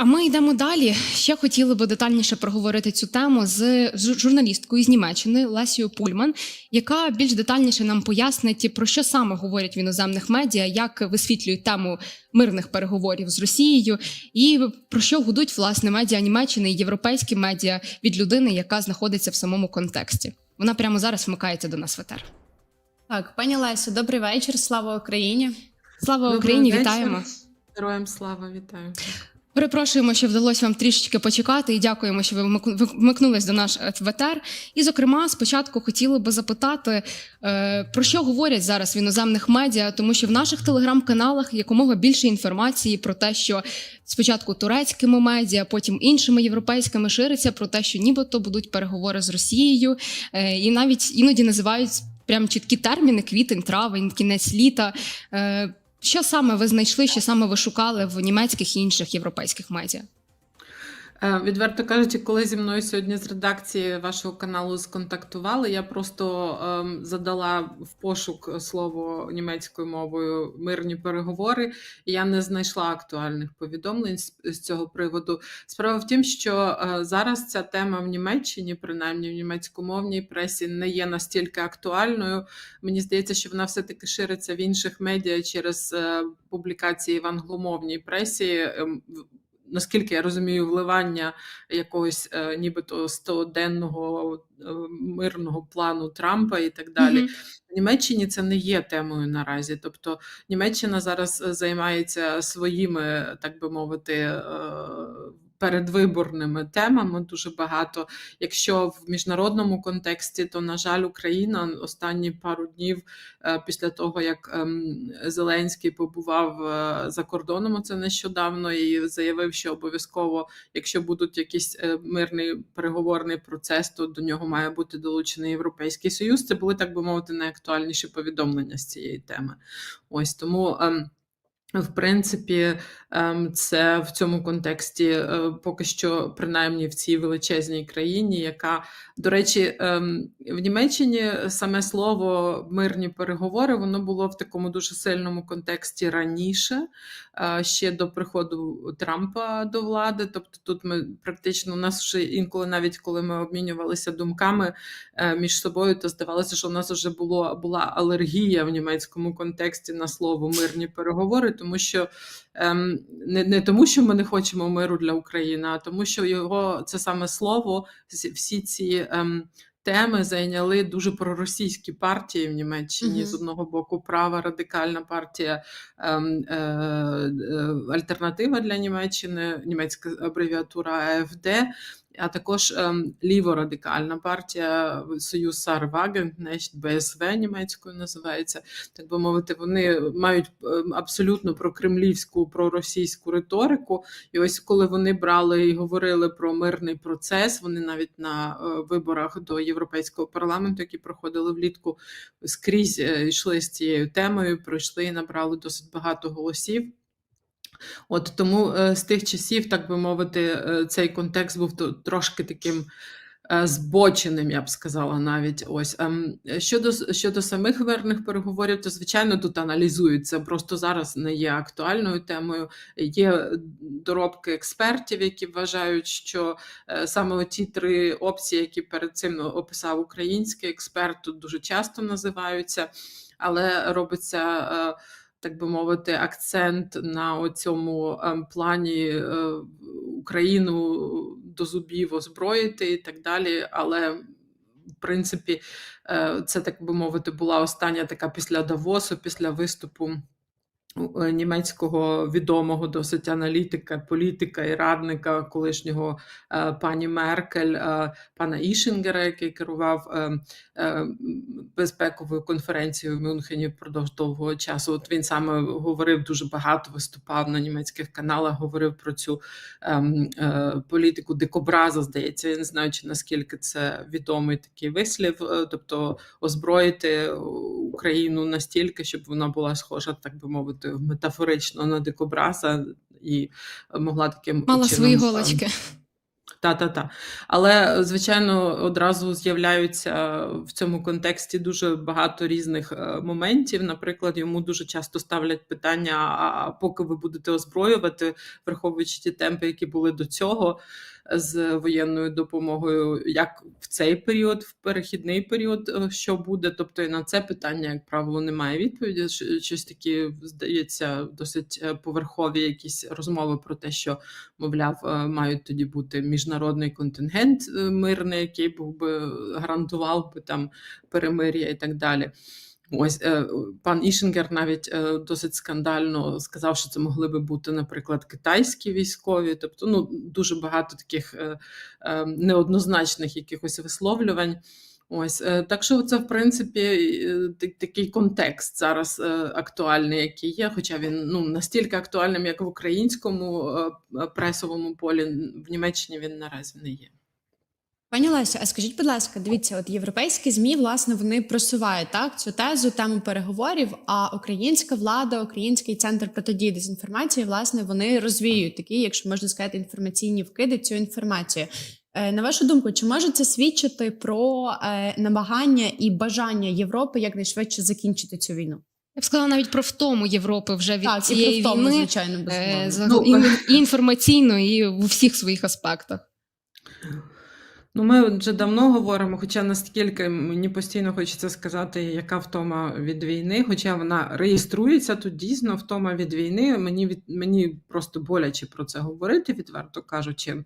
а ми йдемо далі. Ще хотіли би детальніше проговорити цю тему з журналісткою з Німеччини Лесією Пульман, яка більш детальніше нам пояснить, про що саме говорять в іноземних медіа, як висвітлюють тему мирних переговорів з Росією, і про що гудуть власне медіа Німеччини і європейські медіа від людини, яка знаходиться в самому контексті. Вона прямо зараз вмикається до нас в етер. Так, пані Лесю, добрий вечір. Слава Україні. Слава Добрий Україні! вечір. Вітаємо! Героям слава, вітаю. Перепрошуємо, що вдалося вам трішечки почекати, і дякуємо, що ви вмик- вмикнулись до наш е, в етер. І, зокрема, спочатку хотіли би запитати, е, про що говорять зараз в іноземних медіа, тому що в наших телеграм-каналах якомога більше інформації про те, що спочатку турецькими медіа, потім іншими європейськими шириться про те, що нібито будуть переговори з Росією, е, і навіть іноді називають прям чіткі терміни: квітень, травень, кінець літа. Що саме ви знайшли, що саме ви шукали в німецьких і інших європейських медіа? Е, Відверто кажучи, коли зі мною сьогодні з редакції вашого каналу сконтактували, я просто ем, задала в пошук слово німецькою мовою мирні переговори, і я не знайшла актуальних повідомлень з, з цього приводу. Справа в тім, що е, зараз ця тема в Німеччині, принаймні в німецькомовній пресі, не є настільки актуальною. Мені здається, що вона все-таки шириться в інших медіа через е, публікації в англомовній пресі. В- Наскільки я розумію, вливання якогось е, нібито 100-денного е, мирного плану Трампа і так далі. Мгм. В Німеччині це не є темою наразі. Тобто Німеччина зараз е, займається своїми, так би мовити, е, передвиборними темами дуже багато. Якщо в міжнародному контексті, то на жаль, Україна останні пару днів е, після того, як ем, Зеленський побував е, за кордоном, це нещодавно, і заявив, що обов'язково, якщо будуть якийсь е, мирний переговорний процес, то до нього має бути долучений Європейський Союз. Це були так би мовити найактуальніші повідомлення з цієї теми. Ось тому. В принципі, ем, це в цьому контексті е, поки що, принаймні в цій величезній країні, яка, до речі, ем, в Німеччині саме слово мирні переговори воно було в такому дуже сильному контексті раніше, ще до приходу Трампа до влади. Тобто, тут ми практично у нас вже інколи, навіть коли ми обмінювалися думками е, між собою, то здавалося, що у нас вже було була алергія в німецькому контексті на слово мирні переговори, тому що ем, не, не тому, що ми не хочемо миру для України, а тому, що його це саме слово, всі- ці. Ем, Теми зайняли дуже проросійські партії в Німеччині. Мгм. З одного боку, права радикальна партія ем, е, е, Альтернатива для Німеччини, німецька абревіатура АФД, а також ем, ліворадикальна партія Союз Вагенкнехт, БСВ німецькою називається. Так би мовити, вони мають ем, абсолютно прокремлівську, проросійську риторику. І ось коли вони брали і говорили про мирний процес, вони навіть на е, виборах до Європейського парламенту, які проходили влітку, скрізь е, йшли з цією темою, пройшли і набрали досить багато голосів. От тому е, з тих часів, так би мовити, е, цей контекст був трошки таким е, збоченим, я б сказала, навіть ось. Ем, Щодо, щодо самих мирних переговорів, то звичайно тут аналізується. Просто зараз не є актуальною темою. Є доробки експертів, які вважають, що саме ті три опції, які перед цим описав український експерт, тут дуже часто називаються, але робиться. Так би мовити, акцент на цьому плані е, Україну до зубів озброїти і так далі. Але в принципі, е, це так би мовити, була остання така після Давосу, після виступу. Е, Німецького відомого досить аналітика, політика і радника колишнього е, пані Меркель, е, пана Ішингера, який керував безпековою конференцією в Мюнхені впродовж довгого часу. От він саме говорив дуже багато, виступав на німецьких каналах, говорив про цю ем, політику дикобраза. Здається, я не знаю, чи наскільки це відомий такий вислів, тобто озброїти Україну настільки, щоб вона була схожа, так би мовити, метафорично на дикобраса і могла таким Мала чином, свої е, голочки. Та-та-та. Але, е, звичайно, одразу з'являються в цьому контексті дуже багато різних е, моментів. Наприклад, йому дуже часто ставлять питання: а поки ви будете озброювати, враховуючи ті темпи, які були до цього з воєнною допомогою, як в цей період, в перехідний період, е, що буде? Тобто і на це питання, як правило, немає відповіді. Щось такі здається досить поверхові якісь розмови про те, що мовляв, мають тоді бути міжнародний контингент е, мирний, який був би гарантував би там перемир'я і так далі. Ось е, пан Ішингер навіть е, досить скандально сказав, що це могли би бути, наприклад, китайські військові. Тобто, ну дуже багато таких неоднозначних якихось висловлювань. Ось е, так що це в принципі е, такий контекст зараз е, актуальний, який є. Хоча він ну настільки актуальним, як в українському пресовому полі, в Німеччині він наразі не є. Пані Лесю, а скажіть, будь ласка, дивіться, от європейські змі власне вони просувають так цю тезу тему переговорів. А українська влада, український центр протидії дезінформації, власне, вони розвіюють такі, якщо можна сказати, інформаційні вкиди цю інформацію. Е, На вашу думку, чи може це свідчити про е, намагання і бажання Європи якнайшвидше закінчити цю війну? Я б сказала навіть про втому Європи вже від так, цієї і про втому, війни звичайно, е, Ну, і, і інформаційно, і в усіх своїх аспектах. Ну, ми вже давно говоримо, хоча наскільки мені постійно хочеться сказати, яка втома від війни, хоча вона реєструється тут дійсно втома від війни. Мені від мені просто боляче про це говорити, відверто кажучи.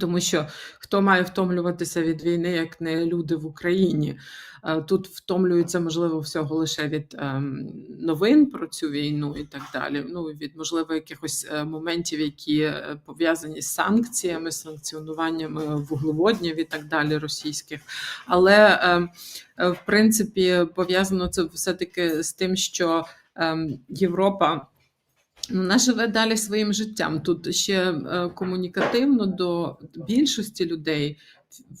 Тому що хто має втомлюватися від війни, як не люди в Україні? Е, Тут втомлюються, можливо, всього лише від ем, новин про цю війну і так далі. Ну, від, можливо, якихось е, моментів, які е, пов'язані з санкціями, санкціонуваннями вуглеводнів і так далі російських. Але, ем, в принципі, пов'язано це все-таки з тим, що ем, Європа. Ну, Вона живе далі своїм життям. Тут ще е, комунікативно до більшості людей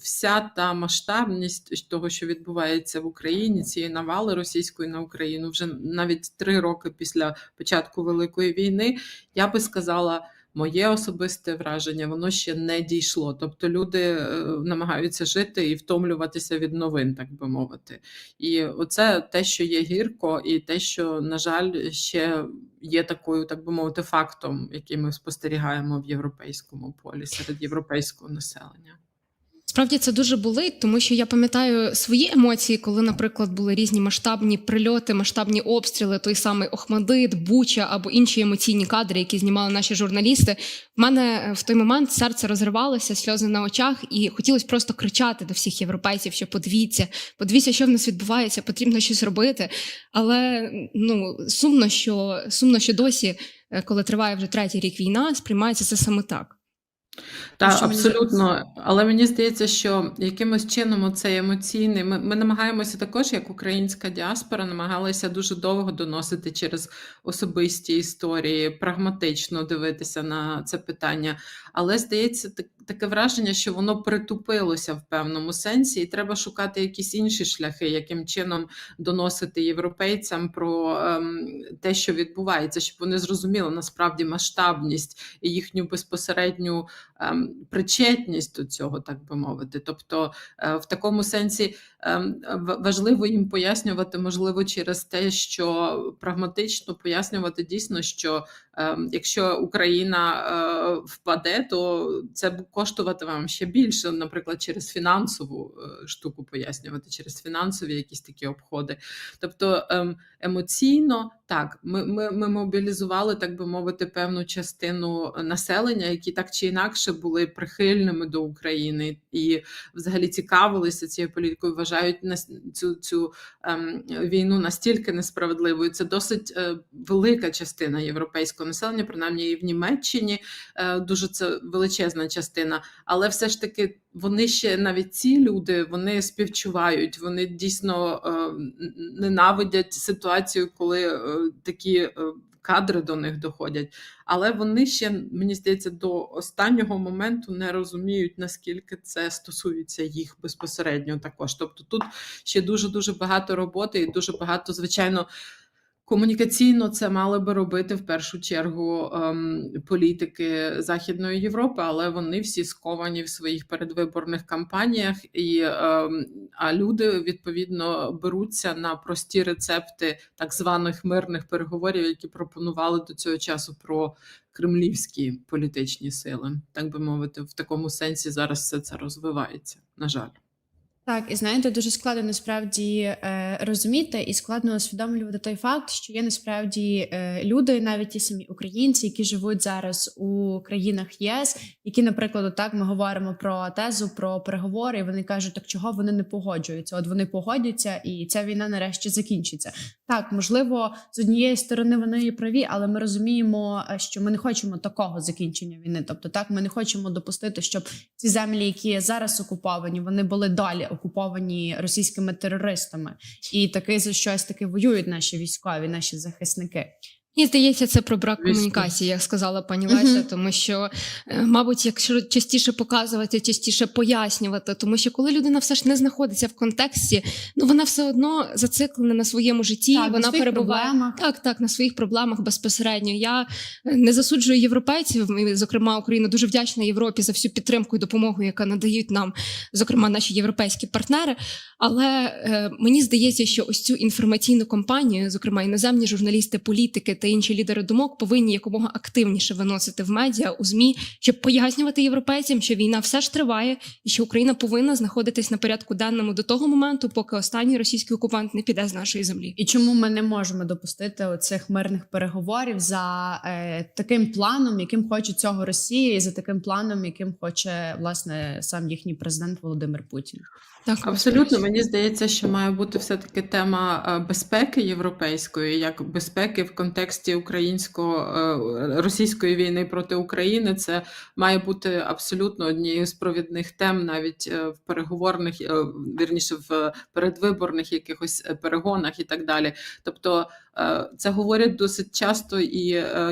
вся та масштабність того, що відбувається в Україні, цієї навали російської на Україну, вже навіть три роки після початку Великої війни, я би сказала. Моє особисте враження, воно ще не дійшло. Тобто люди е, намагаються жити і втомлюватися від новин, так би мовити. І оце те, що є гірко, і те, що, на жаль, ще є такою, так би мовити, фактом, який ми спостерігаємо в європейському полі серед європейського населення. Справді це дуже болить, тому що я пам'ятаю свої емоції, коли, наприклад, були різні масштабні прильоти, масштабні обстріли, той самий Охмадит, Буча або інші емоційні кадри, які знімали наші журналісти. В мене е, в той момент серце розривалося, сльози на очах, і хотілося просто кричати до всіх європейців, що подивіться, подивіться, що в нас відбувається, потрібно щось робити. Але ну сумно, що сумно, що досі, е, коли триває вже третій рік війна, сприймається це саме так. Так, що мені абсолютно. Але мені здається, що якимось чином цей емоційний. Ми, ми намагаємося також, як українська діаспора, намагалися дуже довго доносити через особисті історії, прагматично дивитися на це питання. Але здається, таке враження, що воно притупилося в певному сенсі, і треба шукати якісь інші шляхи, яким чином доносити європейцям про ем, те, що відбувається, щоб вони зрозуміли насправді масштабність і їхню безпосередню ем, причетність до цього, так би мовити. Тобто, е, в такому сенсі ем, важливо їм пояснювати, можливо, через те, що прагматично пояснювати дійсно, що якщо Україна е, впаде, то це б коштуватиме вам ще більше, наприклад, через фінансову е, штуку пояснювати, через фінансові якісь такі обходи. Тобто ем, емоційно так, ми, ми, ми мобілізували, так би мовити, певну частину населення, які так чи інакше були прихильними до України і взагалі цікавилися цією політикою, вважають цю, цю ем, війну настільки несправедливою. Це досить е, велика частина європейського населення, принаймні і в Німеччині е, дуже це величезна частина. Але все ж таки вони ще навіть ці люди вони співчувають, вони дійсно е, ненавидять ситуацію, коли е, такі е, кадри до них доходять. Але вони ще, мені здається, до останнього моменту не розуміють, наскільки це стосується їх безпосередньо також. Тобто тут ще дуже дуже багато роботи і дуже багато, звичайно. Комунікаційно це мали би робити в першу чергу ем, політики Західної Європи, але вони всі сковані в своїх передвиборних кампаніях, і ем, а люди відповідно беруться на прості рецепти так званих мирних переговорів, які пропонували до цього часу про кремлівські політичні сили, так би мовити, в такому сенсі зараз все це розвивається. На жаль. Так, і знаєте, дуже складно насправді е, розуміти і складно усвідомлювати той факт, що є насправді е, люди, навіть ті самі українці, які живуть зараз у країнах ЄС, які, наприклад, так ми говоримо про тезу про переговори, і вони кажуть, так чого вони не погоджуються? От вони погодяться, і ця війна нарешті закінчиться. Так, можливо, з однієї сторони вони і праві, але ми розуміємо, е, що ми не хочемо такого закінчення війни. Тобто, так ми не хочемо допустити, щоб ці землі, які зараз окуповані, вони були далі окуповані російськими терористами, і таки за щось таки воюють наші військові, наші захисники. Мені здається, це про брак комунікації, як сказала пані Леся, Мгм. тому що, е, мабуть, якщо частіше показувати, частіше пояснювати, тому що коли людина все ж не знаходиться в контексті, ну вона все одно зациклена на своєму житті, Так, на вона своїх перебуває проблемах. так, так, на своїх проблемах безпосередньо. Я е, не засуджую європейців, і, зокрема Україна дуже вдячна Європі за всю підтримку і допомогу, яка надають нам, зокрема, наші європейські партнери. Але е, мені здається, що ось цю інформаційну кампанію, зокрема іноземні журналісти, політики та інші лідери думок, повинні якомога активніше виносити в медіа у змі, щоб пояснювати європейцям, що війна все ж триває, і що Україна повинна знаходитись на порядку денному до того моменту, поки останній російський окупант не піде з нашої землі. І чому ми не можемо допустити оцих мирних переговорів за е, таким планом, яким хоче цього Росія, і за таким планом, яким хоче власне сам їхній президент Володимир Путін? Так Абсолютно, мені здається, що має бути все-таки тема е, безпеки європейської, як безпеки в контексті українсько е, російської війни проти України. Це має бути абсолютно однією з провідних тем, навіть е, в переговорних, вірніше в передвиборних якихось перегонах і так далі. Тобто це говорять досить часто, і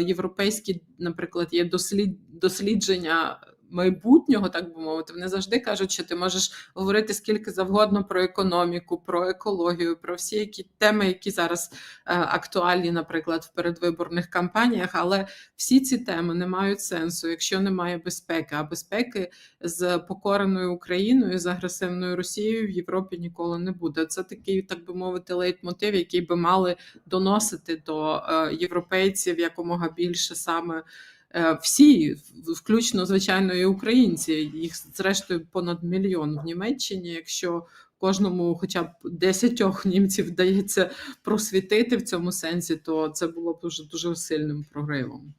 європейські, наприклад, є дослід, дослідження. Майбутнього, так би мовити, вони завжди кажуть, що ти можеш говорити скільки завгодно про економіку, про екологію, про всі які теми, які зараз е, актуальні, наприклад, в передвиборних кампаніях. Але всі ці теми не мають сенсу, якщо немає безпеки. А безпеки з покореною Україною з агресивною Росією в Європі ніколи не буде. Це такий, так би мовити, лейтмотив, який би мали доносити до е, європейців якомога більше саме. Е, Всі, включно звичайно, і українці, їх зрештою понад мільйон в Німеччині. Якщо кожному, хоча б десятьох німців вдається просвітити в цьому сенсі, то це було б дуже дуже сильним проривом.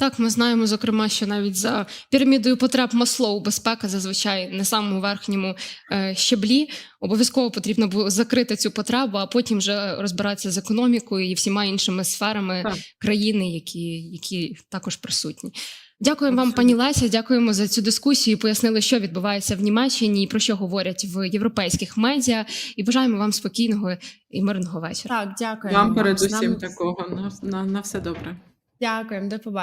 Так, ми знаємо, зокрема, що навіть за пірамідою потреб Маслоу безпека зазвичай на самому верхньому е, щеблі. Обов'язково потрібно було закрити цю потребу, а потім вже розбиратися з економікою і всіма іншими сферами Так. країни, які, які також присутні. Дякуємо вам, пані Леся. Дякуємо за цю дискусію. Пояснили, що відбувається в Німеччині і про що говорять в європейських медіа. І бажаємо вам спокійного і мирного вечора. Так, дякуємо Вам передусім нами- такого на, на, на все добре. Дякуємо, до побачення.